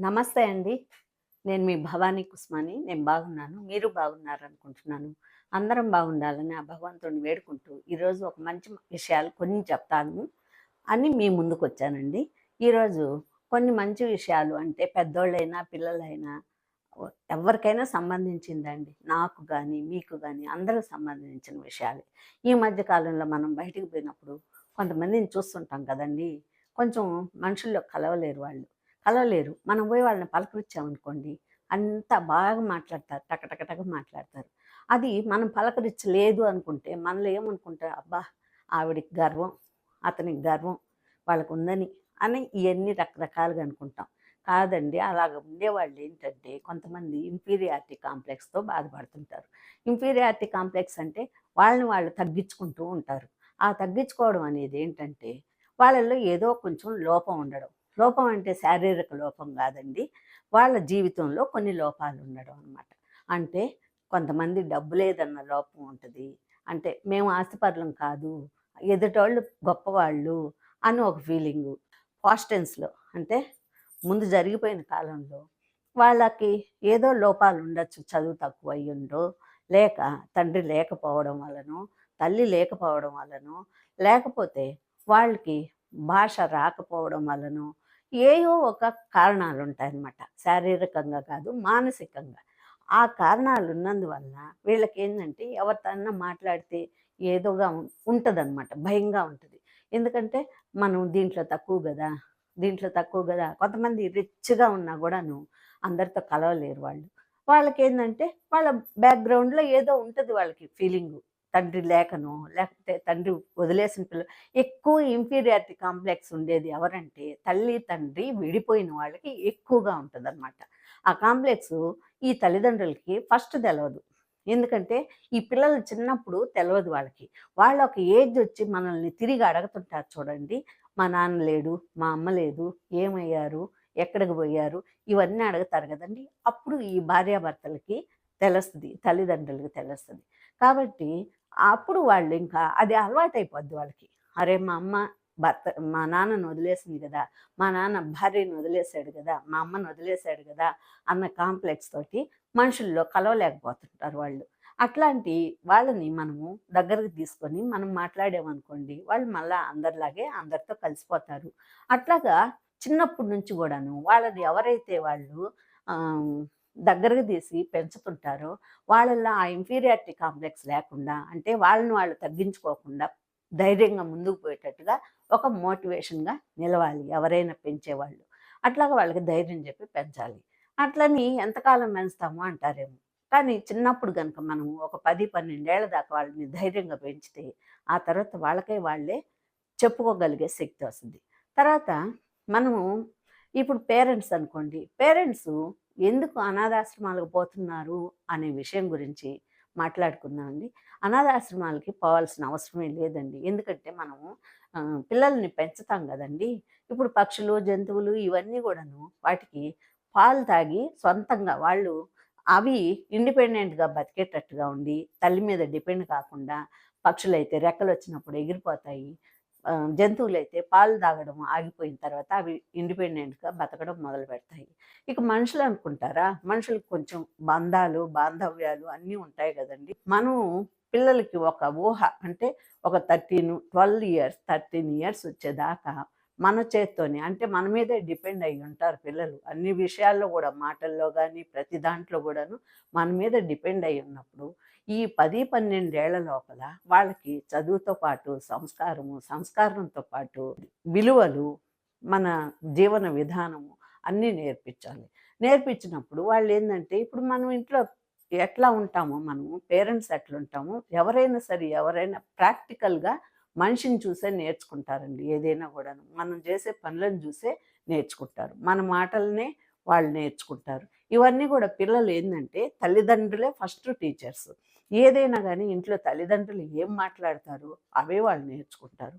నమస్తే అండి. నేను మీ భవానీ కుస్మాని. నేను బాగున్నాను. మీరు బాగున్నారనుకుంటున్నాను. అందరం బాగుండాలని ఆ భగవంతుడిని వేడుకుంటూ, ఈరోజు ఒక మంచి విషయాలు కొన్ని చెప్తాను అని మీ ముందుకొచ్చానండి. ఈరోజు కొన్ని మంచి విషయాలు అంటే పెద్దోళ్ళైనా, పిల్లలైనా ఎవరికైనా సంబంధించిందండి. నాకు కానీ మీకు కానీ అందరికి సంబంధించిన విషయాలే. ఈ మధ్య కాలంలో మనం బయటికి పోయినప్పుడు కొంతమందిని చూస్తుంటాం కదండీ! కొంచెం మనుషుల్లో కలవలేరు వాళ్ళు. కలవలేరు. మనం పోయి వాళ్ళని పలకరించామనుకోండి, అంతా బాగా మాట్లాడతారు. టక మాట్లాడతారు. అది మనం పలకరించలేదు అనుకుంటే మనలో ఏమనుకుంటారు, అబ్బా! ఆవిడకి గర్వం, అతనికి గర్వం వాళ్ళకు ఉందని అని ఇవన్నీ రకరకాలుగా అనుకుంటాం. కాదండి. అలాగ ఉండేవాళ్ళు ఏంటంటే కొంతమంది ఇన్ఫీరియారిటీ కాంప్లెక్స్‌తో బాధపడుతుంటారు. ఇన్ఫీరియారిటీ కాంప్లెక్స్ అంటే వాళ్ళని వాళ్ళు తగ్గించుకుంటూ ఉంటారు. ఆ తగ్గించుకోవడం అనేది ఏంటంటే వాళ్ళల్లో ఏదో కొంచెం లోపం ఉండడం. లోపం అంటే శారీరక లోపం కాదండి. వాళ్ళ జీవితంలో కొన్ని లోపాలు ఉండడం అనమాట. అంటే కొంతమంది డబ్బు లేదన్న లోపం ఉంటుంది అంటే మేము ఆస్తిపరులం కాదు. ఎదుటోళ్ళు గొప్పవాళ్ళు అని ఒక ఫీలింగు. పాస్టెన్స్లో అంటే ముందు జరిగిపోయిన కాలంలో వాళ్ళకి ఏదో లోపాలు ఉండొచ్చు. చదువు తక్కువ అయ్యిండో లేక తండ్రి లేకపోవడం వలనో తల్లి లేకపోవడం వలనో లేకపోతే వాళ్ళకి భాష రాకపోవడం వలనో ఏయో ఒక కారణాలు ఉంటాయన్నమాట శారీరకంగా కాదు, మానసికంగా. ఆ కారణాలు ఉన్నందువల్ల వీళ్ళకేందంటే ఎవరితోనన్నా మాట్లాడితే ఏదోగా ఉం భయంగా ఉంటుంది ఎందుకంటే మనం దీంట్లో తక్కువ కదా దీంట్లో తక్కువ కదా కొంతమంది రిచ్‌గా ఉన్నా కూడాను అందరితో కలవలేరు వాళ్ళు. వాళ్ళకేందంటే వాళ్ళ బ్యాక్‌గ్రౌండ్‌లో ఏదో ఉంటుంది వాళ్ళకి ఫీలింగు. తండ్రి లేకను లేకపోతే తండ్రి వదిలేసిన పిల్ల ఎక్కువ ఇన్ఫీరియారిటీ కాంప్లెక్స్ ఉండేది ఎవరంటే తల్లి, తండ్రి విడిపోయిన వాళ్ళకి ఎక్కువగా ఉంటుందన్నమాట ఆ కాంప్లెక్స్ ఈ తల్లిదండ్రులకి ఫస్ట్ తెలవదు. ఎందుకంటే ఈ పిల్లలు చిన్నప్పుడు తెలవదు వాళ్ళకి. వాళ్ళు ఒక ఏజ్ వచ్చి మనల్ని తిరిగి అడుగుతుంటారు చూడండి. మా నాన్న లేడు, మా అమ్మ లేదు, ఏమయ్యారు, ఎక్కడికి పోయారు, ఇవన్నీ అడుగుతారు కదండి అప్పుడు ఈ భార్యాభర్తలకి తెలుస్తుంది తల్లిదండ్రులకి తెలుస్తుంది కాబట్టి అప్పుడు వాళ్ళు ఇంకా అది అలవాటైపోద్ది వాళ్ళకి. అరే! మా అమ్మ భర్త మా నాన్నని వదిలేసింది కదా మా నాన్న భార్యను వదిలేసాడు కదా మా అమ్మను వదిలేసాడు కదా అన్న కాంప్లెక్స్ తోటి మనుషుల్లో కలవలేకపోతుంటారు వాళ్ళు. అట్లాంటి వాళ్ళని మనము దగ్గరకు తీసుకొని మనం మాట్లాడామనుకోండి, వాళ్ళు మళ్ళీ అందరిలాగే అందరితో కలిసిపోతారు. అట్లాగా చిన్నప్పటి నుంచి కూడాను వాళ్ళని ఎవరైతే వాళ్ళు దగ్గరకు తీసి పెంచుతుంటారో వాళ్ళల్లో ఆ ఇన్ఫీరియారిటీ కాంప్లెక్స్ లేకుండా అంటే వాళ్ళని వాళ్ళు తగ్గించుకోకుండా ధైర్యంగా ముందుకు పోయేటట్టుగా ఒక మోటివేషన్‌గా నిలవాలి ఎవరైనా పెంచేవాళ్ళు. అట్లాగా వాళ్ళకి ధైర్యం చెప్పి పెంచాలి. అట్లని ఎంతకాలం పెంచుతాము అంటారేమో! కానీ చిన్నప్పుడు కనుక మనం ఒక పది పన్నెండేళ్ళ దాకా వాళ్ళని ధైర్యంగా పెంచితే, ఆ తర్వాత వాళ్ళకే వాళ్ళే చెప్పుకోగలిగే శక్తి వస్తుంది తర్వాత మనము ఇప్పుడు పేరెంట్స్ అనుకోండి. పేరెంట్స్ ఎందుకు అనాథాశ్రమాలకు పోతున్నారు అనే విషయం గురించి మాట్లాడుకుందామండి. అనాథాశ్రమాలకి పోవాల్సిన అవసరమే లేదండి. ఎందుకంటే మనము పిల్లల్ని పెంచుతాం కదండి ఇప్పుడు పక్షులు, జంతువులు ఇవన్నీ కూడాను వాటికి పాలు తాగి సొంతంగా వాళ్ళు అవి ఇండిపెండెంట్‌గా బతికేటట్టుగా ఉండి, తల్లి మీద డిపెండ్ కాకుండా పక్షులైతే రెక్కలొచ్చినప్పుడు ఎగిరిపోతాయి. జంతువులు జంతువులైతే పాలు తాగడం ఆగిపోయిన తర్వాత అవి ఇండిపెండెంట్‌గా బతకడం మొదలుపెడతాయి. ఇక మనుషులు అనుకుంటారా? మనుషులకు కొంచెం బంధాలు, బాంధవ్యాలు అన్నీ ఉంటాయి కదండి మనం పిల్లలకి ఒక ఊహ అంటే ఒక 13, 12 ఇయర్స్, 13 ఇయర్స్ వచ్చేదాకా మన చేత్తోనే అంటే మన మీదే డిపెండ్ అయ్యి ఉంటారు పిల్లలు. అన్ని విషయాల్లో కూడా మాటల్లో కానీ ప్రతి దాంట్లో కూడాను మన మీద డిపెండ్ అయి ఉన్నప్పుడు, ఈ పది పన్నెండేళ్ళ లోపల వాళ్ళకి చదువుతో పాటు సంస్కారము, సంస్కారంతో పాటు విలువలు, మన జీవన విధానము అన్నీ నేర్పించాలి. నేర్పించినప్పుడు వాళ్ళు ఏంటంటే ఇప్పుడు మనం ఇంట్లో ఎట్లా ఉంటామో మనము పేరెంట్స్ ఎట్లుంటామో ఎవరైనా సరే ఎవరైనా ప్రాక్టికల్‌గా మనిషిని చూసే నేర్చుకుంటారండి ఏదైనా కూడాను మనం చేసే పనులను చూసే నేర్చుకుంటారు. మన మాటలనే వాళ్ళు నేర్చుకుంటారు. ఇవన్నీ కూడా పిల్లలు ఏంటంటే తల్లిదండ్రులే ఫస్ట్ టీచర్స్. ఏదైనా కానీ ఇంట్లో తల్లిదండ్రులు ఏం మాట్లాడతారో అవే వాళ్ళు నేర్చుకుంటారు.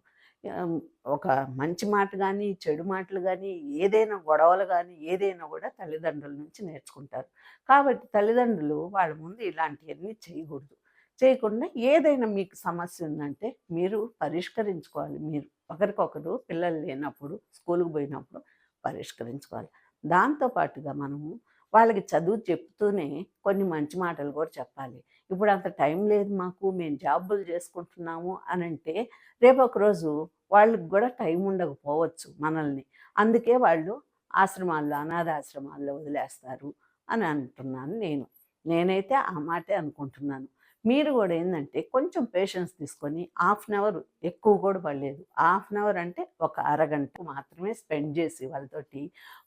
ఒక మంచి మాట కానీ చెడు మాటలు కానీ ఏదైనా గొడవలు కానీ ఏదైనా కూడా తల్లిదండ్రుల నుంచి నేర్చుకుంటారు. కాబట్టి తల్లిదండ్రులు వాళ్ళ ముందు ఇలాంటివన్నీ చేయకూడదు చేయకుండా ఏదైనా మీకు సమస్య ఉందంటే మీరు పరిష్కరించుకోవాలి మీరు. ఒకరికొకరు పిల్లలు లేనప్పుడు, స్కూల్కి పోయినప్పుడు పరిష్కరించుకోవాలి. దాంతోపాటుగా మనము వాళ్ళకి చదువు చెప్తూనే కొన్ని మంచి మాటలు కూడా చెప్పాలి ఇప్పుడు అంత టైం లేదు మాకు మేము జాబులు చేసుకుంటున్నాము అని అంటే రేపు ఒకరోజు వాళ్ళకి కూడా టైం ఉండకపోవచ్చు మనల్ని అందుకే వాళ్ళు ఆశ్రమాల్లో అనాథాశ్రమాల్లో వదిలేస్తారు అని అంటున్నాను నేను నేనైతే ఆ మాటే అనుకుంటున్నాను మీరు కూడా ఏంటంటే కొంచెం పేషెన్స్ తీసుకొని హాఫ్ అన్ అవర్ ఎక్కువ కూడా పడలేదు. హాఫ్ అన్ అవర్ అంటే ఒక అరగంట మాత్రమే స్పెండ్ చేసి వాళ్ళతోటి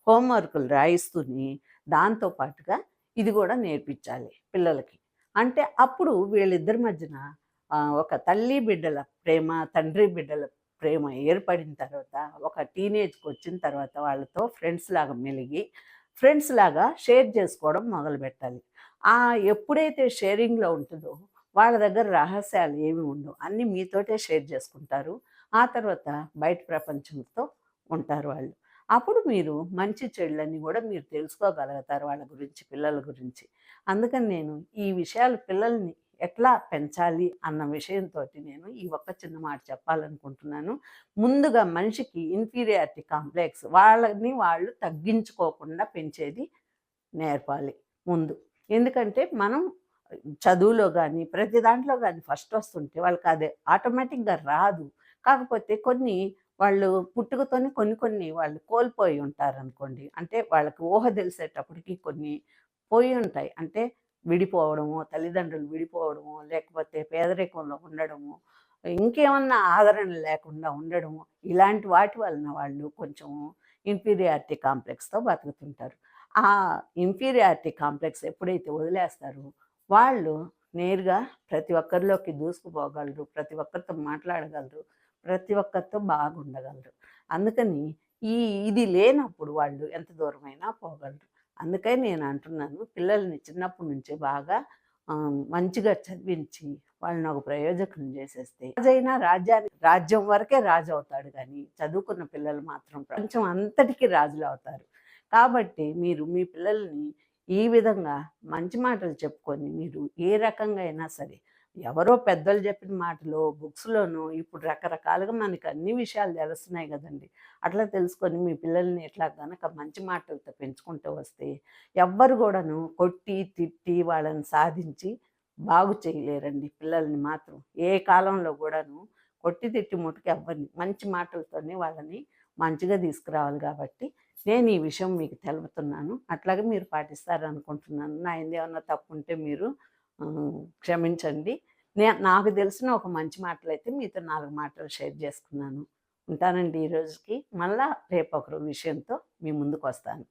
హోంవర్కులు రాయిస్తూని దాంతో పాటుగా ఇది కూడా నేర్పించాలి పిల్లలకి. అంటే అప్పుడు వీళ్ళిద్దరి మధ్యన ఒక తల్లి బిడ్డల ప్రేమ తండ్రి బిడ్డల ప్రేమ ఏర్పడిన తర్వాత ఒక టీనేజ్కి వచ్చిన తర్వాత వాళ్ళతో ఫ్రెండ్స్ లాగా మెలిగి ఫ్రెండ్స్ లాగా షేర్ చేసుకోవడం మొదలు పెట్టాలి ఆ ఎప్పుడైతే షేరింగ్లో ఉంటుందో వాళ్ళ దగ్గర రహస్యాలు ఏమి ఉండవు. అన్నీ మీతోటే షేర్ చేసుకుంటారు. ఆ తర్వాత బయట ప్రపంచంతో ఉంటారు వాళ్ళు. అప్పుడు మీరు మంచి చెడులన్నీ కూడా మీరు తెలుసుకోగలుగుతారు వాళ్ళ గురించి పిల్లల గురించి. అందుకని నేను ఈ విషయాలు పిల్లల్ని ఎట్లా పెంచాలి అన్న విషయంతో నేను ఈ ఒక్క చిన్న మాట చెప్పాలనుకుంటున్నాను. ముందుగా మనిషికి ఇన్ఫీరియారిటీ కాంప్లెక్స్ వాళ్ళని వాళ్ళు తగ్గించుకోకుండా పెంచేది నేర్పాలి ముందు. ఎందుకంటే మనం చదువులో కానీ ప్రతి దాంట్లో కానీ ఫస్ట్ వస్తుంటే వాళ్ళకి అదే ఆటోమేటిక్గా రాదు. కాకపోతే కొన్ని వాళ్ళు పుట్టుకతోనే కొన్ని కొన్ని వాళ్ళు కోల్పోయి ఉంటారు అనుకోండి అంటే వాళ్ళకి ఊహ తెలిసేటప్పటికి కొన్ని పోయి ఉంటాయి. అంటే విడిపోవడము తల్లిదండ్రులు విడిపోవడము లేకపోతే పేదరికంలో ఉండడము ఇంకేమన్నా ఆదరణ లేకుండా ఉండడము ఇలాంటి వాటి వలన వాళ్ళు కొంచెం ఇన్ఫీరియారిటీ కాంప్లెక్స్తో బతుకుతుంటారు. ఆ ఇన్ఫీరియారిటీ కాంప్లెక్స్ ఎప్పుడైతే వదిలేస్తారో వాళ్ళు నేరుగా ప్రతి ఒక్కరిలోకి దూసుకుపోగలరు ప్రతి ఒక్కరితో మాట్లాడగలరు ప్రతి ఒక్కరితో బాగుండగలరు. అందుకని ఈ ఇది లేనప్పుడు వాళ్ళు ఎంత దూరమైనా పోగలరు. అందుకని నేను అంటున్నాను పిల్లల్ని చిన్నప్పటి నుంచే బాగా మంచిగా చదివించి వాళ్ళని ఒక ప్రయోజకులు చేసేస్తే రాజైనా రాజ్యానికి రాజ్యం వరకే రాజు అవుతాడు కానీ చదువుకున్న పిల్లలు మాత్రం ప్రపంచం అంతటికీ రాజులు అవుతారు. కాబట్టి మీరు మీ పిల్లల్ని ఈ విధంగా మంచి మాటలు చెప్పుకొని మీరు ఏ రకంగా అయినా సరే ఎవరో పెద్దలు చెప్పిన మాటలు బుక్స్లోనూ ఇప్పుడు రకరకాలుగా మనకు అన్ని విషయాలు తెలుస్తున్నాయి కదండి. అట్లా తెలుసుకొని మీ పిల్లల్ని ఎట్లా గనక మంచి మాటలతో పెంచుకుంటూ వస్తే ఎవ్వరు కూడాను కొట్టి తిట్టి వాళ్ళని సాధించి బాగు చేయలేరండి పిల్లల్ని మాత్రం. ఏ కాలంలో కూడాను కొట్టి తిట్టి ముట్టుకు ఎవ్వరిని మంచి మాటలతోనే వాళ్ళని మంచిగా తీసుకురావాలి కాబట్టి నేను ఈ విషయం మీకు తెలుపుతున్నాను. అట్లాగే మీరు పాటిస్తారనుకుంటున్నాను. నా ఏమన్నా తప్పు ఉంటే మీరు క్షమించండి. నే నాకు తెలిసిన ఒక మంచి మాటలు అయితే మీతో నాలుగు మాటలు షేర్ చేసుకున్నాను. ఉంటానండి ఈ రోజుకి. మళ్ళా రేపు ఒక విషయంతో మీ ముందుకు వస్తాను